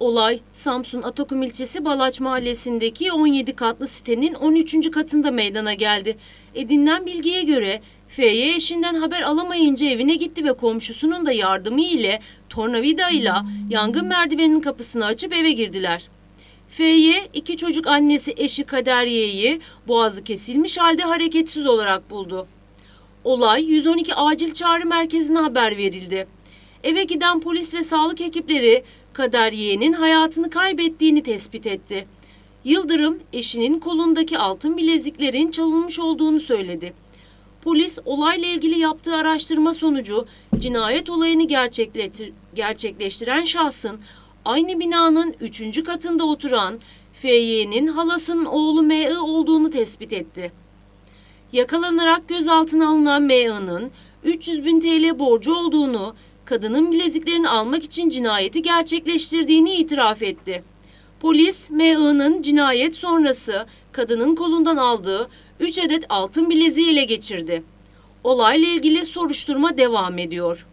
Olay Samsun Atakum ilçesi Balaç mahallesindeki 17 katlı sitenin 13. katında meydana geldi. Edinilen bilgiye göre F'ye eşinden haber alamayınca evine gitti ve komşusunun da yardımı ile tornavida ile yangın merdiveninin kapısını açıp eve girdiler. F'ye iki çocuk annesi eşi Kaderiye'yi boğazı kesilmiş halde hareketsiz olarak buldu. Olay 112 acil çağrı merkezine haber verildi. Eve giden polis ve sağlık ekipleri Kaderiye'nin hayatını kaybettiğini tespit etti. Yıldırım eşinin kolundaki altın bileziklerin çalınmış olduğunu söyledi. Polis olayla ilgili yaptığı araştırma sonucu cinayet olayını gerçekleştiren şahsın aynı binanın 3. katında oturan FY'nin halasının oğlu MI olduğunu tespit etti. Yakalanarak gözaltına alınan M.I.'nin 300 bin TL borcu olduğunu, kadının bileziklerini almak için cinayeti gerçekleştirdiğini itiraf etti. Polis, M.I.'nin cinayet sonrası kadının kolundan aldığı 3 adet altın bileziği ele geçirdi. Olayla ilgili soruşturma devam ediyor.